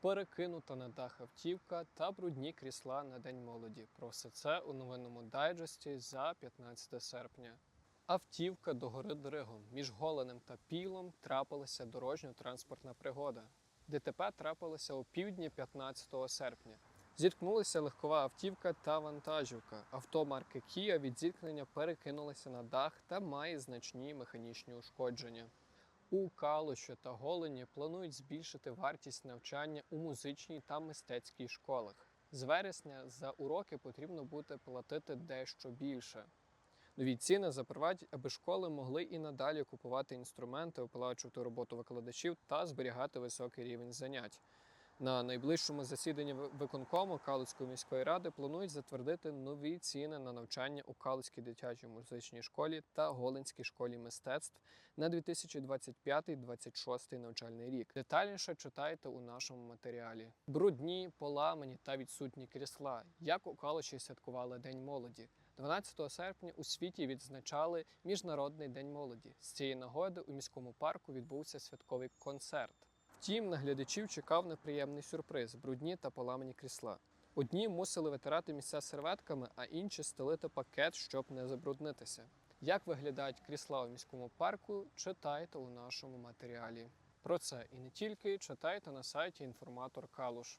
перекинута на дах автівка та брудні крісла на День молоді. Про все це у новинному дайджесті за 15 серпня. Автівка догори дригом. Між Голенем та Пілом трапилася дорожньо-транспортна пригода. ДТП трапилося у півдні 15 серпня. Зіткнулися легкова автівка та вантажівка. Авто марки Kia від зіткнення перекинулося на дах та має значні механічні ушкодження. У Калуші та Голені планують збільшити вартість навчання у музичній та мистецькій школах. З вересня за уроки потрібно буде платити дещо більше. Нові ціни запровадять, аби школи могли і надалі купувати інструменти, оплачувати роботу викладачів та зберігати високий рівень занять. На найближчому засіданні виконкому Калицької міської ради планують затвердити нові ціни на навчання у Калицькій дитячій музичній школі та Голенській школі мистецтв на 2025-26 навчальний рік. Детальніше читайте у нашому матеріалі. Брудні, поламані та відсутні крісла. Як у Калуші святкували День молоді. 12 серпня у світі відзначали Міжнародний день молоді. З цієї нагоди у міському парку відбувся святковий концерт. Втім, на глядачів чекав неприємний сюрприз брудні та поламані крісла. Одні мусили витирати місця серветками, а інші стелити пакет, щоб не забруднитися. Як виглядають крісла у міському парку, читайте у нашому матеріалі. Про це і не тільки читайте на сайті інформатор Калуш.